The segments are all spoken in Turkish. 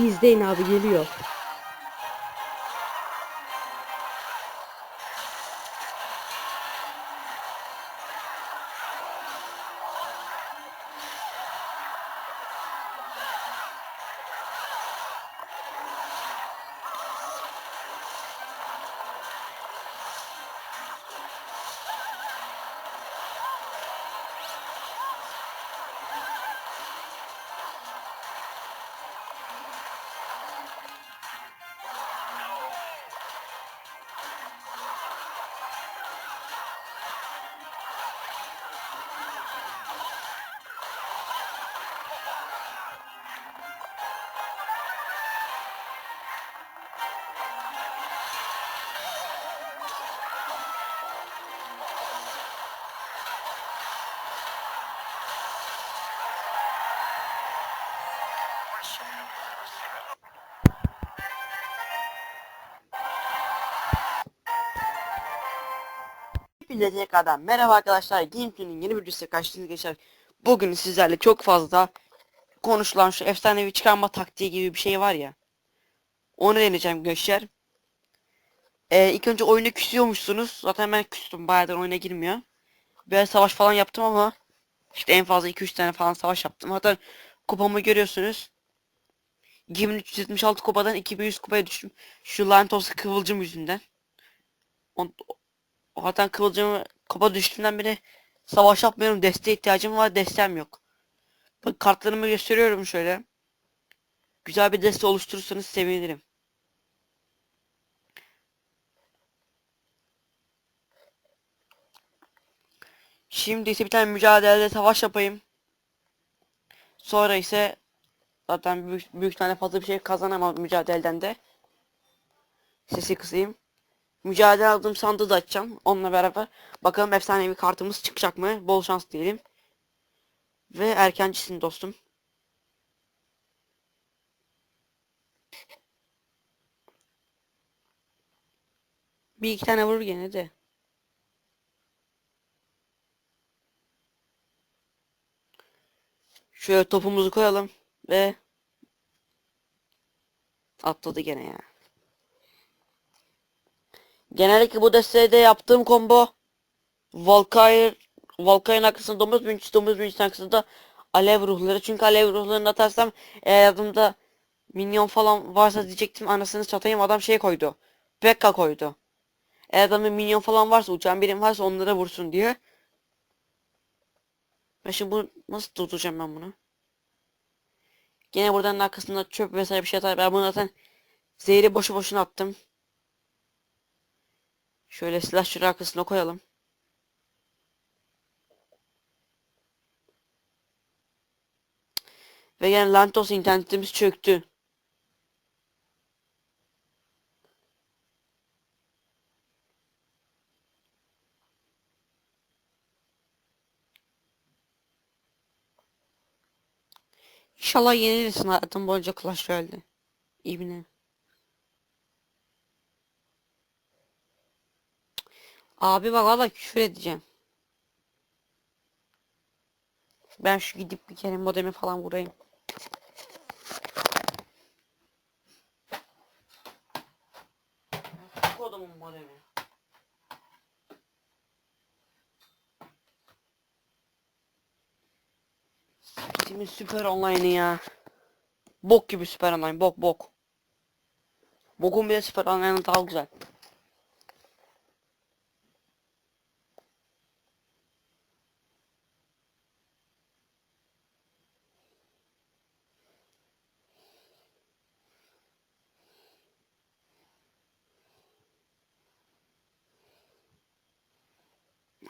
İzleyin abi geliyor. Hepinize tekrardan merhaba arkadaşlar. Gameplay'nin yeni bir videosuyla karşınıza geçer. Bugün sizlerle çok fazla konuşulan şu efsanevi çıkarma taktiği gibi bir şey var ya. Onu deneyeceğim gençler. Ee, ilk önce oyunu küsüyormuşsunuz. Zaten ben küstüm. Bayağıdır oyuna girmiyor. Biraz savaş falan yaptım ama işte en fazla 2-3 tane falan savaş yaptım. Hatta kupamı görüyorsunuz. 2376 kupadan 2100 kupaya düştüm. Şu lanet olsun kıvılcım yüzünden. On, zaten kıvılcımı kapa düştüğümden beri savaş yapmıyorum. Desteğe ihtiyacım var. Desteğim yok. Bak kartlarımı gösteriyorum şöyle. Güzel bir deste oluşturursanız sevinirim. Şimdi ise bir tane mücadelede savaş yapayım. Sonra ise zaten büyük, büyük tane fazla bir şey kazanamam mücadeleden de. Sesi kısayım. Mücadele aldığım sandığı da açacağım. Onunla beraber bakalım efsanevi kartımız çıkacak mı? Bol şans diyelim. Ve erkencisin dostum. Bir iki tane vurur gene de. Şöyle topumuzu koyalım ve atladı gene ya. Genellikle bu destede yaptığım combo Valkyrie Valkyrie'nin arkasında domuz büyücüsü domuz büyücüsünün arkasında alev ruhları. Çünkü alev ruhlarını atarsam eğer yanımda minyon falan varsa diyecektim anasını satayım adam şey koydu. Pekka koydu. Eğer adamın minyon falan varsa uçan birim varsa onlara vursun diye. Ben şimdi bunu nasıl durduracağım ben bunu? Gene buradan arkasında çöp vesaire bir şey atar. Ben bunu zaten zehri boşu boşuna attım. Şöyle silah şuraya arkasına koyalım. Ve yani lanet olsun internetimiz çöktü. İnşallah yenilirsin hayatım boyunca Clash Royale'de. İbne. Abi bak valla küfür edeceğim. Ben şu gidip bir kere modemi falan vurayım. Kodumun modemi. Steam'in süper online'ı ya. Bok gibi süper online bok bok. Bokun bile süper online'ı daha güzel.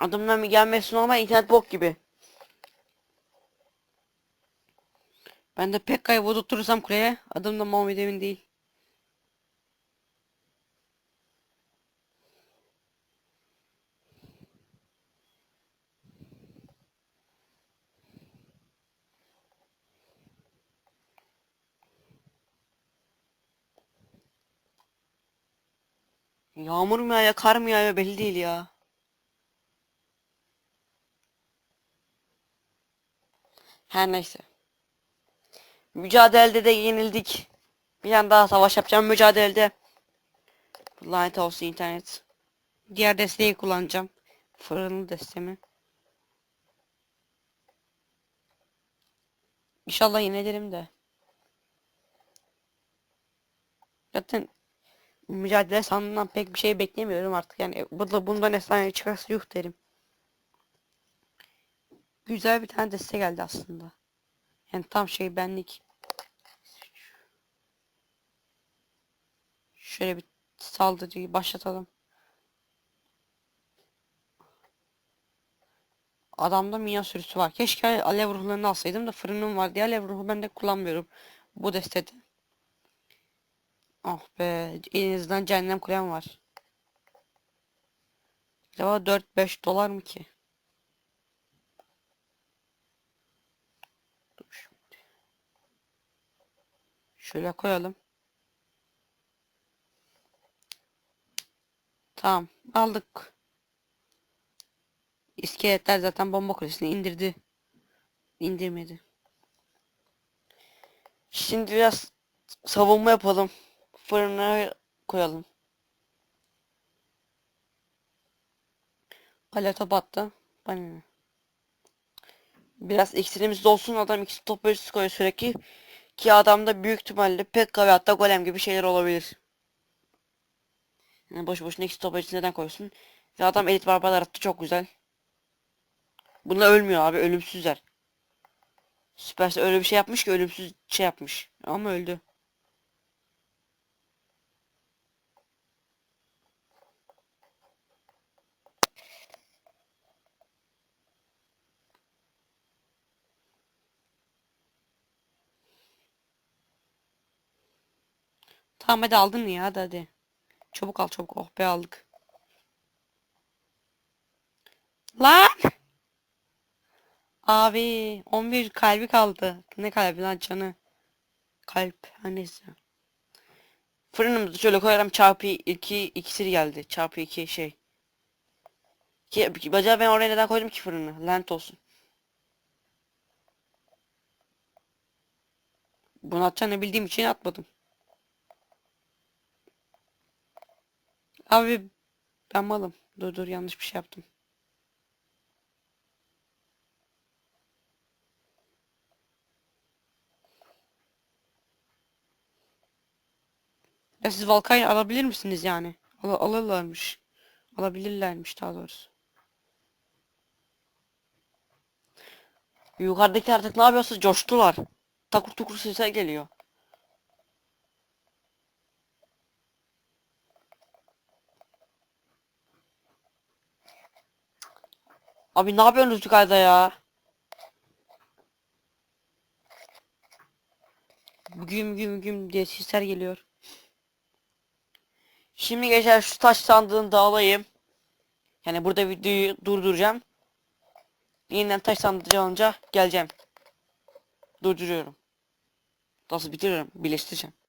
Adımdan bir gelmesin ama internet bok gibi. Ben de Pekka'yı vurdurtursam kuleye adımdan Muhammed Emin değil. Yağmur mu yağıyor, kar mı yağıyor belli değil ya. Her neyse. Mücadelede de yenildik. Bir tane daha savaş yapacağım mücadelede. Lanet olsun internet. Diğer desteği kullanacağım. Fırınlı destemi. İnşallah yenilirim de. Zaten mücadele sandığından pek bir şey beklemiyorum artık. Yani burada bundan efsane çıkarsa yuh derim. Güzel bir tane deste geldi aslında. Yani tam şey benlik. Şöyle bir saldırıyı başlatalım. Adamda minyon sürüsü var. Keşke alev ruhlarını alsaydım da fırınım var diye alev ruhu ben de kullanmıyorum. Bu destede. Oh be. En azından cehennem kulem var. Acaba 4-5 dolar mı ki? Şöyle koyalım. Tamam. Aldık. İskeletler zaten bomba kulesini indirdi. İndirmedi. Şimdi biraz savunma yapalım. Fırına koyalım. Hala top attı. Bana? Biraz iksirimiz dolsun adam ikisi top ölçüsü koyuyor sürekli. Ki adamda büyük ihtimalle Pekka ve hatta Golem gibi şeyler olabilir. Yani boş boşuna ikisi top ölçüsü neden koysun? Ve adam elit barbarlar attı çok güzel. Bunlar ölmüyor abi ölümsüzler. Süperse öyle bir şey yapmış ki ölümsüz şey yapmış. Ama öldü. Tamam hadi aldın ya hadi hadi. Çabuk al çabuk. Oh be aldık. Lan! Abi 11 kalbi kaldı. Ne kalbi lan canı? Kalp. Ha neyse. Fırınımızı şöyle koyalım çarpı 2 iksiri geldi. Çarpı 2 şey. Ki, acaba ben oraya neden koydum ki fırını? Lanet olsun. Bunu atacağını bildiğim için atmadım. Abi ben malım. Dur dur yanlış bir şey yaptım. Ya siz Valkay alabilir misiniz yani? Al alırlarmış. Alabilirlermiş daha doğrusu. Yukarıdaki artık ne yapıyorsa coştular. Takur tukur sesler geliyor. Abi ne yapıyorsunuz yukarıda ya? Güm güm güm diye sesler geliyor. Şimdi geçer şu taş sandığını da alayım. Yani burada videoyu durduracağım. Yeniden taş sandığı alınca geleceğim. Durduruyorum. Nasıl bitiriyorum? Birleştireceğim.